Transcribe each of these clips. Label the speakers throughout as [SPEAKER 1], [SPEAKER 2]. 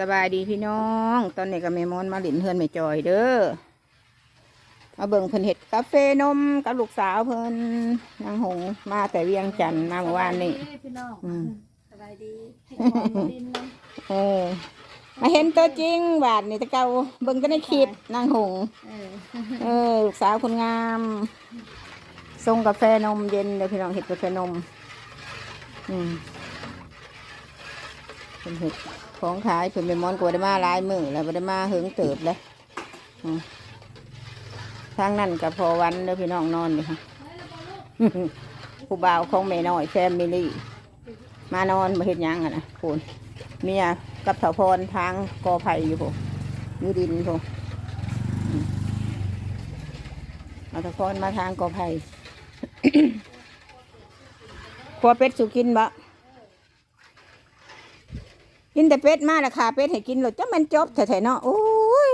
[SPEAKER 1] สบายดีพี่น้อง ตอนนี้ก็แม่มอนมาหลินเฮือนแม่จอยเด้อ มาเบิ่งเพิ่นเห็ดกาแฟนมกับลูกสาวเพิ่นนางหงมาแต่เวียงจันทน์มาเมื่อวานนี่
[SPEAKER 2] สบยดีพี่น้อง
[SPEAKER 1] อืม
[SPEAKER 2] สบายดีให้ของดินนะ
[SPEAKER 1] เออ มาเห็นตัวจริงบาดนี่แตะเกาเบิ่งก็ในคลิปนางหง
[SPEAKER 2] เออ
[SPEAKER 1] เออลูกสาวคนงามส่งกาแฟนมเย็นเดี๋ยวพี่น้องเห็ดกาแฟนม อืมเป็นเห็ด ของขายเพิ่นไปมอนกวได้มาหลายมือแล้วบ่ได้มาเหิงเติบเลยทางนั้นกับพอวันเด้อพี่น้องนอนเลยค่ะผู้บ่าวของแม่น้อยแฟมิลี่มานอนมาเห็ดหยังอะนะคุณเมียกับเถาพรทางกอไผ่อยู่ผมอยู่ดินผมเอาเถาพรมาทางกอไผ่ครัวเป็ดสุกินบะ กินแต่เป็ดมาราคาเป็ดให้กินหลดจะมันจบแถวๆเนาะโอ้ย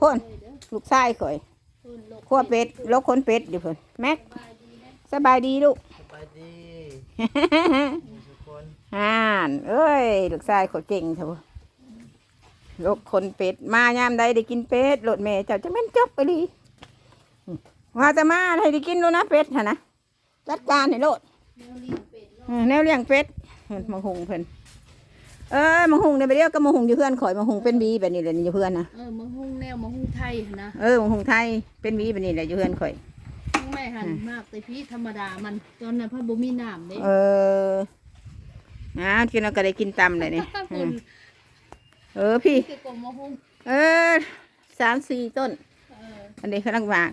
[SPEAKER 1] พ่นลูกชายข่อย
[SPEAKER 2] คุณลูก
[SPEAKER 1] ครัวเป็ดลกคนเป็ดอยู่เพิ่นแม็กสบายดีลูก
[SPEAKER 3] สบายดีทุกคน
[SPEAKER 1] ฮ่านเอ้ยลูกชายข่อยเก่งเถอะลกคนเป็ดมายามใดได้กินเป็ดโหลดแม่เจ้าจะแม่นจบไปดีว่าจะมาให้ได้กินแล้วนะเป็ดฮะนะจัดการให้โลด
[SPEAKER 2] แนวเลี้ยงเป็ดเนาะ
[SPEAKER 1] อืมแนวเลี้ยงเป็ดเห็นมังหุงเพิ่น เออมังหุงเนี่ยไปเรียกก็มังหุงอยู่เพื่อนข่อยมังหุงเป็นบีแบบนี้เลยนี่อยู่เพื่อนนะ
[SPEAKER 2] เออมะฮุ่งแนวมะฮุ่งไทยนะ
[SPEAKER 1] เออมังหุงไทยเป็นบีแบบนี้แหละอยู่เพื่อนข่อย
[SPEAKER 2] ไม่หันมากแต่พี่ธรรมดามันตอนนั้นเพ่อบ่มีน้ำเด้
[SPEAKER 1] เออนะกินเราก็ได้กินตำเลยนี่อื
[SPEAKER 2] คุ
[SPEAKER 1] ม
[SPEAKER 2] ณ
[SPEAKER 1] เออพี่
[SPEAKER 2] คือกลมมะฮุ่ง
[SPEAKER 1] เออสามสี่ต้น
[SPEAKER 2] เออ
[SPEAKER 1] อันนี้กำลังหมาก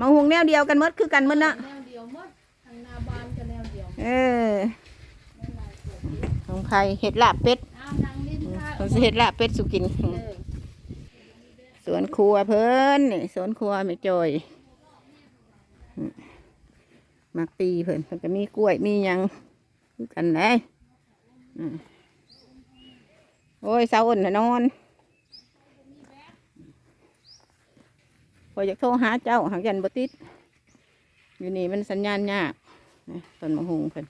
[SPEAKER 1] มังหุงแนวเดียวกันหมดคือกันหมดเนาะ
[SPEAKER 2] แนวเดียวหมดทางหนาบานก็แนวเดียว
[SPEAKER 1] เออ ของใครเห็ดลาบเป็ด
[SPEAKER 2] อ้าวนั่งลิ้นค่ะ
[SPEAKER 1] เขาสิเห็ดลาบเป็ดสุกิน
[SPEAKER 2] เออ
[SPEAKER 1] สวนครัวเพิ่นนี่สวนครัวไม่จอยอืมมักปีเพิ่นเพิ่นก็มีกล้วยมีหยังคือกันเลยอืมโอ้ยเสาอ่อนน่ะนอนพออยากโทรหาเจ้าหางยันบติดอยู่นี่มันสัญญาณยากนะต้นมะฮุงเพิ่น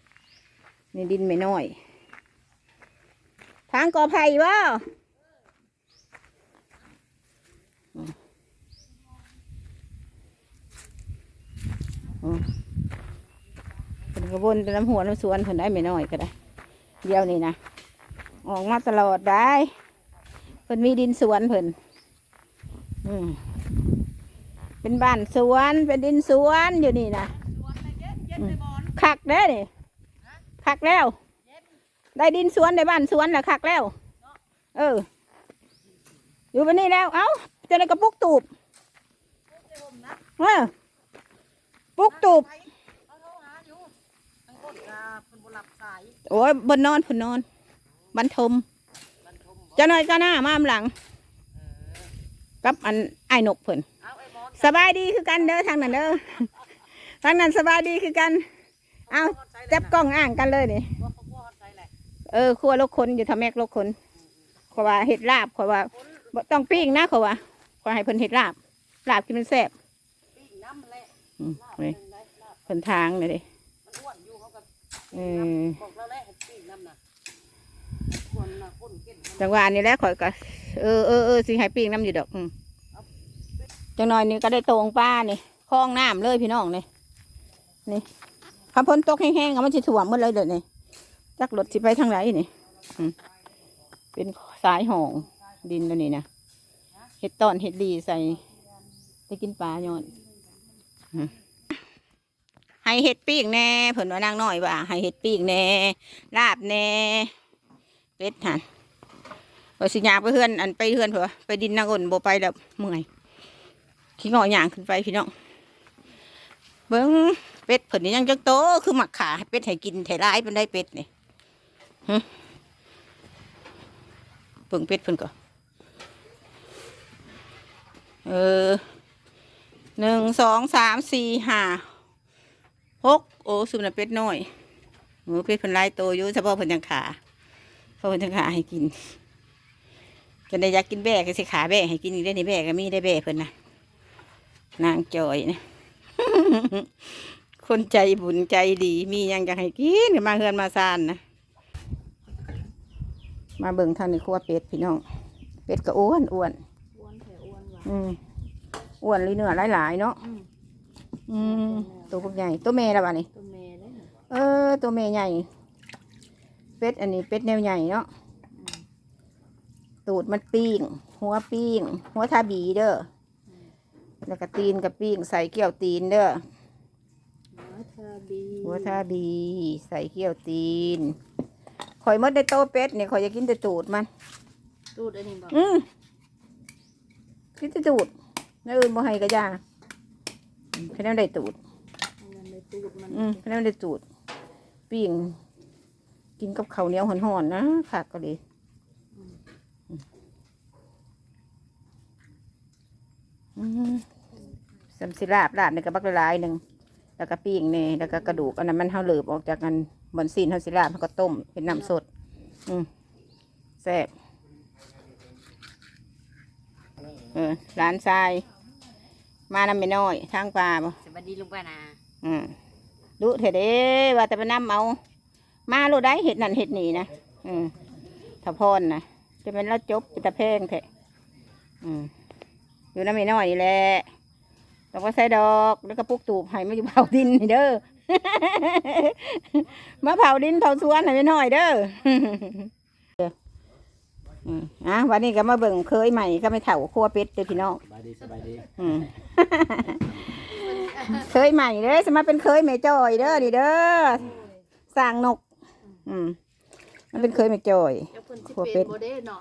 [SPEAKER 1] นี่ดินไม่น้อย ทางกอไผ่บ่เป็นกระบวนเป็นน้ำหัวน้ำสวนเพิ่นได้ไม่น้อยก็ได้ เดียวนี่นะออกมาตลอดได้เพิ่นมีดินสวนเพิ่นอืมเป็นบ้านสวนเป็นดินสวนอยู่นี่นะอืมคักเด้อนี่คักแล้ว ได้ดินสวนได้บ้านสวนแล้วคักแล้ว เออ อยู่วันนี้แล้ว เอ้าเจะได้กระปุกตูบเออปุกตูบ
[SPEAKER 3] โอ้ยบ
[SPEAKER 1] นนอนบนนอนบรรทมเจะหน่อยก็หน้ามาอำหลังกับอันไอ้นกเพิ่น
[SPEAKER 3] เอาไอ้หมอน
[SPEAKER 1] สบายดีคือกันเด้อทางนั้นเด้อทางนั้นสบายดีคือกัน เอาจับกล้องอ่างกันเลยนี่
[SPEAKER 3] เอ
[SPEAKER 1] อครัวลกคนอยู่ทำแมกลกคนขอยว่าเห็ดลาบขอยว่าบ่ต้องปิ้งนะขอยว่าขอยให้เพิ่นเห็ดลาบลาบกินมันแซ่บ
[SPEAKER 3] ปิ้งน้ำแหละ
[SPEAKER 1] อืม
[SPEAKER 3] ลาบ
[SPEAKER 1] เว้ย
[SPEAKER 3] หนึ่งได้ลาบ
[SPEAKER 1] เพิ่นทางเลยเดิ
[SPEAKER 3] มันอ้วนอยู่เขาก็
[SPEAKER 1] เอ
[SPEAKER 3] ปิ้ง
[SPEAKER 1] อ
[SPEAKER 3] น้ำบอกเราแล้วให้ปิ้งน้ำน่ะคนน่ะคนเก่งมัน
[SPEAKER 1] จังหวะนี้แหล้วข่อยก็เออเออเออสิให้ปิ้งน้ำอยู่ดอกอืมจังหน่อยนี่ก็ได้ตรงป้านี่คลองน้ำเลยพี่น้องนี่นี่คำพ้นตกแห้งๆก็มันสิถ่วมหมดเลยเดี๋ยวนี้ จักรถสิไปทางไหนนี่เป็นสายห่องดินตัวนี้นะเห็ดตอนเห็ดดีใส่ไปกินปลาย้อนให้เห็ดปิ้งแน่เพิ่นว่านางน้อยว่าให้เห็ดปิ้งแน่ลาบแน่เป็ดหันว่าสิยาไปเฮือนอันไปเฮือนเผื่อไปดินนางอ่นโบไปแล้วเมื่อยขี้งอหยางขึ้นไปพี่น้องเบิ้งเป็ดเพิ่นนี่ยังจังโตคือหมักขาเป็ดให้กินไถร้ายเป็นได้เป็ดนี่ เบิ่งเป็ดเพิ่นก่อนเออหนึ่งสองสามสี่ห้าหกโอ้สุนัขเป็ดน้อยโอ้เป็ดเพิ่นหลายโตอยู่เฉพาะเพิ่นยังขาเพราะเพิ่นยังขาให้กินจนได้อยากกินแบกก็สิขาแบกให้กินได้ในแบกก็มีได้แบกเพิ่นนะนางจอยนะคนใจบุญใจดีมียังอยากให้กินมาเฮือนมาซานนะ มาเบิ่งทางในครัวเป็ดพี่น้อง เป็ดก็อ้วนอ้วน
[SPEAKER 2] อ้วนแถวอ้วนว่ะ
[SPEAKER 1] อืมอ้วนเลยเนื้อหลายๆเนาะ
[SPEAKER 2] อืม
[SPEAKER 1] อืมตัวพวกใหญ่ตัวเมย์ละบ้านี่
[SPEAKER 2] ตัวเมย์ได้น่ะ
[SPEAKER 1] เออ ตัวเมย์ใหญ่ เป็ดอันนี้เป็ดแนวใหญ่เนาะ
[SPEAKER 2] อืม
[SPEAKER 1] ตูดมันปิ้งหัวปิ้งหัวทาบีเด้ออแล้วก็ตีนกับปิ้งใส่เกี่ยวตีนเด้อ
[SPEAKER 2] หัวทาบี
[SPEAKER 1] หัวทาบีใส่เกี่ยวตีน ข่อยหมดได้โตเป็ดเนี่ยข่อยจะกินแต่ตูดมัน
[SPEAKER 2] ตูดอันนี้บอก
[SPEAKER 1] อืมกินแต่ตูดแล้วอื่นบ่ให้ก็ยาอืมแค่นั้นได้ตูด
[SPEAKER 2] อันนั้นเลยตูดมัน
[SPEAKER 1] อืมแค่นั้นได้ตูดปิ้งกินกับข้าวเหนียวห่อนๆนะค่ะก็ดีอืมสัมสิลาบลาบในกระบักละลายหนึ่งแล้วก็ปิ้งเนี่ยแล้วก็กระดูกอันนั้นมันเท่าเหลือบออกจากกัน บนซีนเท่าสิลาบมันก็ต้มเป็นน้ำสด อืมแซ่บเออร้านทราย มานำไม่น้อย ทางป่าบ่
[SPEAKER 3] สวัสดีลุงป้านา
[SPEAKER 1] อืมดูเถอะเด้ว่าแต่ไปนำเอา มาโลดได้เห็ดนั่นเห็ดนี่นะอืมถ้าพรนะจะเป็นแล้วจบเป็นตะแพงแท้อืมอยู่น้ำไม่น้อยนี่แหละต้องมาใส่ดอกแล้วก็ปลูกตูบให้มาอยู่เผาดินนี่เด้อ มาเผาดินเผาสวนให้ไม่น้อยเด้ออืมอะวันนี้ก็มาเบิ่งเคยใหม่ก็ไม่เถ่าครัวเป็ดเด้อพี่น้อง
[SPEAKER 4] สบายดีสบายดี
[SPEAKER 1] อืมเคยใหม่เด้อสมาเป็นเคยแม่จอยเด้อนี่เด้อสร้างนก อืมมันเป็นเคยแม่จอย
[SPEAKER 2] เจ้าคนที่
[SPEAKER 1] หัวเป็
[SPEAKER 2] เป็
[SPEAKER 1] ด
[SPEAKER 2] นโบเด้เนาะ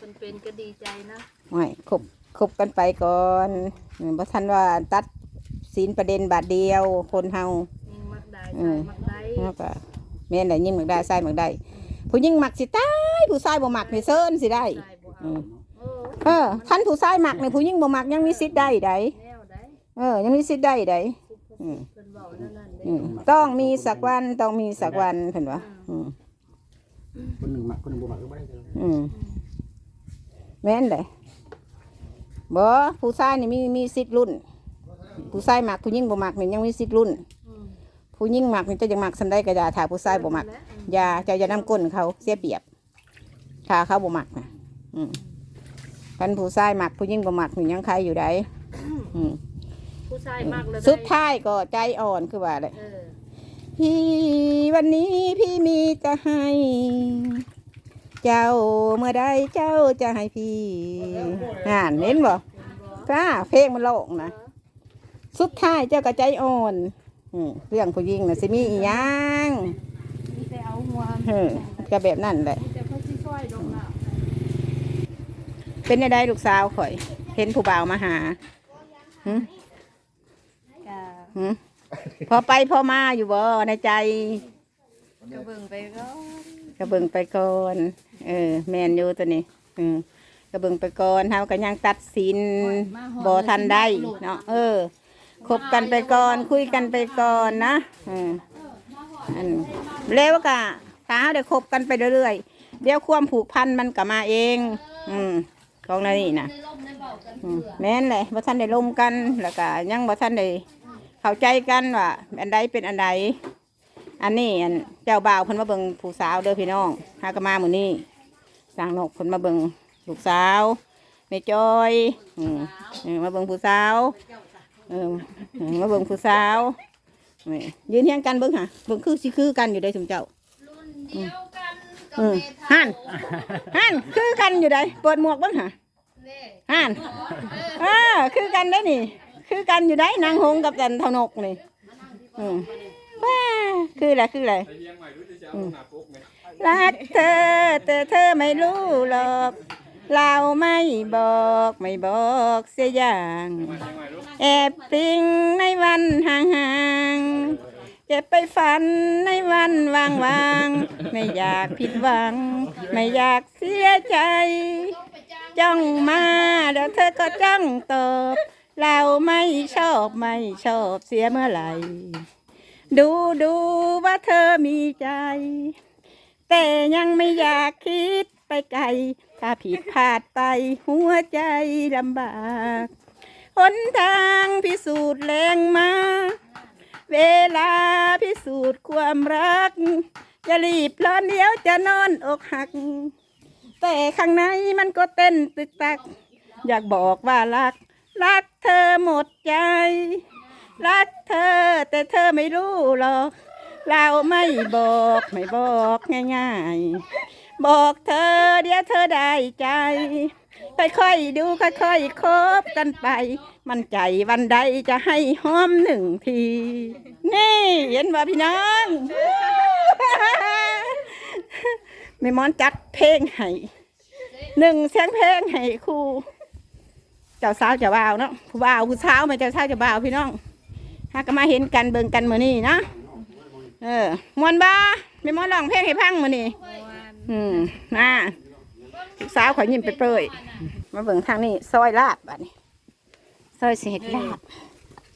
[SPEAKER 2] คนเป็นก็ดีใจนะ
[SPEAKER 1] ไม่คบคบกันไปก่อนอืมบ่ทันว่าตัดศีลประเด็นบาทเดียวคนเฮา
[SPEAKER 2] ยิงมักได้
[SPEAKER 1] อื
[SPEAKER 2] ใจ
[SPEAKER 1] ม
[SPEAKER 2] มักได้
[SPEAKER 1] แล้วก็แม่นได้ยิ่งมักได้ใส่มักได้ ผู้ยิ่งมักสิตายผู้ชายบ่มักนี่เซินสิได้
[SPEAKER 2] ใจบ่
[SPEAKER 1] อื
[SPEAKER 2] เอา
[SPEAKER 1] ม
[SPEAKER 2] เออ
[SPEAKER 1] เออคันผู้ชายมักนี่ผู้ยิ่งบ่มักยังมีสิทธิ์ได้ได
[SPEAKER 2] แนวได้
[SPEAKER 1] เออ ยังมีสิทธิ์ได้ได
[SPEAKER 2] ซุปเปอร์
[SPEAKER 1] อืม
[SPEAKER 2] เพิ่นเว้านั่นนั่นเด้
[SPEAKER 1] อืมต้องมีสักวันต้องมีสักวันเห็นปะอืม
[SPEAKER 4] คนหนึ่งหมักคนหนึ่งบ่หมักก็ไม่ได้เลย
[SPEAKER 1] อืมแม่นเลยบ่ผู้ชายนี่มีมีสิทธิ์รุ่น ผู้ชายหมักผู้หญิงบ่หมักนี่ยังมีสิทธิ์รุ่น
[SPEAKER 2] อืม
[SPEAKER 1] ผู้หญิงหมักนี่จะยังหมักสันได้ก็อย่าถ้าผู้ชายบ่หมัก
[SPEAKER 2] แล้วอืม
[SPEAKER 1] อย่าจะอย่านำก้นเขาเสียเปรียบถ้าเขาบ่หมักนะอืมกันผู้ชายหมักผู้หญิงบ่หมักนี่ยังใครอยู่ได้อืม
[SPEAKER 2] ผู้ชายมากเลย
[SPEAKER 1] สุดท้ายก็ใจอ่อนคือว่าเลย
[SPEAKER 2] เออ
[SPEAKER 1] พี่วันนี้พี่มีจะให้ เจ้าเมื่อใดเจ้าจะให้พี่อ่านเน้นบ่ป้าเพลงมันโลกนะสุดท้ายเจ้าก็ใจอ่อน อืมเรื่องผู้หญิงน่ะสิมีอีหยัง
[SPEAKER 2] มีแต่เอาหัว
[SPEAKER 1] เออก็แบบนั่นแหละ
[SPEAKER 2] มีแต่เพิ่นสิช่วยดอกน่ะ
[SPEAKER 1] เป็นได้ได้ลูกสาวข่อย เห็นผู้บ่าวมาหาหึ
[SPEAKER 2] ก็
[SPEAKER 1] หึพอไปพอมาอยู่บ่ในใจ
[SPEAKER 2] ก็เบิ่งไปก็
[SPEAKER 1] ก็เบิ่งไปก่อน เออ แมนอยู่ตัวนี้อืมก็เบิ่งไปก่อนเฮาก็ยังตัดสินบ่ทันได้เนาะ เออ คบกันไปก่อนคุยกันไปก่อนนะอืมอันแล้วก็ถ้าเฮาได้คบกันไปเรื่อยๆเดี๋ยวความผูกพันมันก็มาเอง อืมของนั่นนี่นะอืมแม่นเลยบ่ทันได้ลมกันแล้วก็ยังบ่ทันได้เข้าใจกันว่าอันใดเป็นอันใดอันนี้อันเจ้าบ่าวเพิ่นมาเบิ่งผู้สาวเด้อพี่น้องหากมามื้อนี้สร้างนกเพิ่นมาเบิ่งลูกสาวแม่จอย อืมเออมาเบิ่งผู้สาว เออมาเบิ่งผู้สาวนี่ยืนเทียงกันเบิ่งหะเบิ่งคือสิคือกันอยู่ได้สมเจ้า
[SPEAKER 2] รุ่นเดียวกันกับเมทา
[SPEAKER 1] หันหันคือกันอยู่ได้เปิดหมวกเบิ่งหะ
[SPEAKER 2] เล่
[SPEAKER 1] หันเออคือกันได้นี่ คือกันอยู่ได้นางหงกับจันเทนกนี่อืมว้าคืออะไรคืออะไรรักเธอแต่เธอไม่รู้หรอก เราไม่บอกไม่บอกเสียอย่าง แอบปริงในวันห่างๆเก็บไปฝันในวันวางๆ ไม่อยากผิดหวัง ไม่อยากเสียใจ จ้องมาเดี๋ยวเธอก็จ้องตอบเราไม่ชอบไม่ชอบเสียเมื่อไหร่ ดูดูว่าเธอมีใจ แต่ยังไม่อยากคิด ไปไกล ถ้าผิดพลาดไปหัวใจลำบากหนทางพิสูจน์แรงมา เวลาพิสูจน์ความรัก จะรีบร้อนเดียวจะนอนอกหัก แต่ข้างในมันก็เต้นตึกตัก อยากบอกว่ารัก รักเธอหมดใจ รักเธอแต่เธอไม่รู้หรอก เราไม่บอกไม่บอกง่ายๆ บอกเธอเดี๋ยวเธอได้ใจ ค่อยๆดูค่อยๆคบกันไป มันใจวันใดจะให้หอมหนึ่งที นี่เห็นว่าพี่น้องไม่มอนจัดเพลงให้หนึ่งเสียงเพลงให้ครูเจ้าสาวเจ้าบ่าวเนาะผู้บ่าวผู้สาวไม่เจ้าสาวเจ้าบ่าวพี่น้องหากนมาเห็นกันเบิ่งกันมื้อนี้นะเออมวนบ่ไม่มอนร้องเพลงให้พังมื้อนี้ อืมน่าลูกสาวขอยยิ้มไปเปรยๆมาเบิ่งทางนี้ซอยลาบบัดนี้ซอยสิเฮ็ดลาบ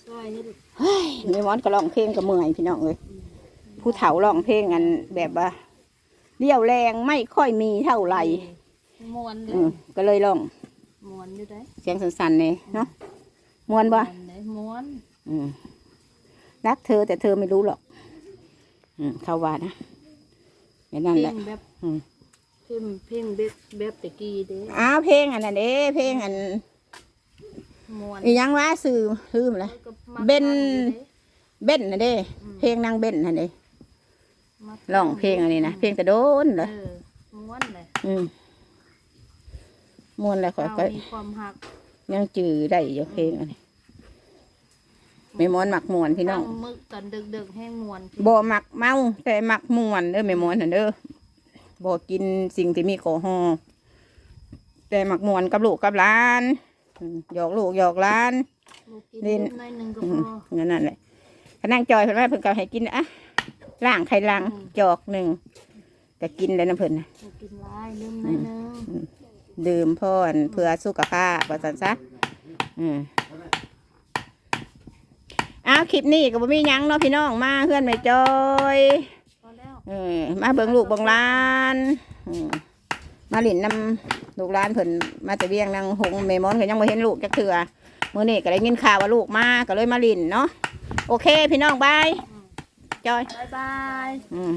[SPEAKER 2] ซอยนี่
[SPEAKER 1] เฮ้ยไม่มอนก็ร้องเพลงก็เมื่อยพี่น้องเอ้ยผู้เฒ่าร้องเพลงกันแบบว่าเรี่ยวแรงไม่ค่อยมีเท่าไหร่
[SPEAKER 2] มวนเล
[SPEAKER 1] อื
[SPEAKER 2] ย
[SPEAKER 1] มก็เลยร้อง
[SPEAKER 2] มวนอยู่ได้
[SPEAKER 1] เสียงสั่นๆเลยเนาะมวนบ่
[SPEAKER 2] ได้มวน
[SPEAKER 1] อืมรักเธอแต่เธอไม่รู้หรอกอืมเขาว่านะไม่นั่น
[SPEAKER 2] เพ
[SPEAKER 1] แห
[SPEAKER 2] ล
[SPEAKER 1] ละ
[SPEAKER 2] งแบบ
[SPEAKER 1] อืม
[SPEAKER 2] เพลงเพลงแบบแบบตะกี้เด้
[SPEAKER 1] อ้าวเพลงอันนั้นเด้เพลงอัน
[SPEAKER 2] มวน
[SPEAKER 1] อีหยังวะสื่อลืมเลย
[SPEAKER 2] ก็มัก
[SPEAKER 1] เบน
[SPEAKER 2] ฟังอยู่ด้
[SPEAKER 1] เบ้นน่ะเด้ เพลงนางเบ้นน่ะเด้
[SPEAKER 2] มัก
[SPEAKER 1] ร้องเพลงอันนี้นะเพลงกระโดนเหรอ
[SPEAKER 2] เออม้วนเลย
[SPEAKER 1] อืมมวนแล้วขอยก็
[SPEAKER 2] มีความหัก
[SPEAKER 1] ยังจือได้อยู่เพลงอันนี้ไม่มอนหมักมวนพี่น้อง
[SPEAKER 2] ฟัมึกตอนดึกๆแห้งมวน
[SPEAKER 1] บ่หมักเมาแต่หมักมวนเด้อไม่มวนน่ะเด้อ บ่กินสิ่งที่มีแอลกอฮอล์แต่หมักมวนกับลูกกับหลานอืมหยอกลูกหยอกหลาน
[SPEAKER 2] ลูกกิน
[SPEAKER 1] ลิ้น
[SPEAKER 2] หน้อยหนึงก็
[SPEAKER 1] อื
[SPEAKER 2] พ
[SPEAKER 1] ม
[SPEAKER 2] อ
[SPEAKER 1] นั่นนั่นแหละพนังจอยเพิ่นว่าเพิ่นก็ให้กินอะล่างไข่ล่าง
[SPEAKER 2] อืม
[SPEAKER 1] จอกหนึ่งก็กินแล้วนะเพิ่นน่ะ
[SPEAKER 2] ลูกกินหลายลืมหน้อยหนึง
[SPEAKER 1] ดื่มพ่อนเพื่อสุขภาพว่าซั่นซะอืมอ้าวคลิปนี้ก็บ่มีหยังเนาะพี่น้องมาเพื่อนไม่จอย
[SPEAKER 2] พอแล้ว
[SPEAKER 1] เออมาเบิ่งลูกเบิ่งหล้านอืมมาหลินนำลูกหล้านเพิ่นมาแต่เวียงนางหงเมมอนก็ยังบ่เห็นลูกจักเถื่อมื้อนี้ก็ได้ยินข่าวว่าลูกมาก็เลยมาหลินเนาะโอเค พี่น้องบายจอย
[SPEAKER 2] บายบาย
[SPEAKER 1] อืม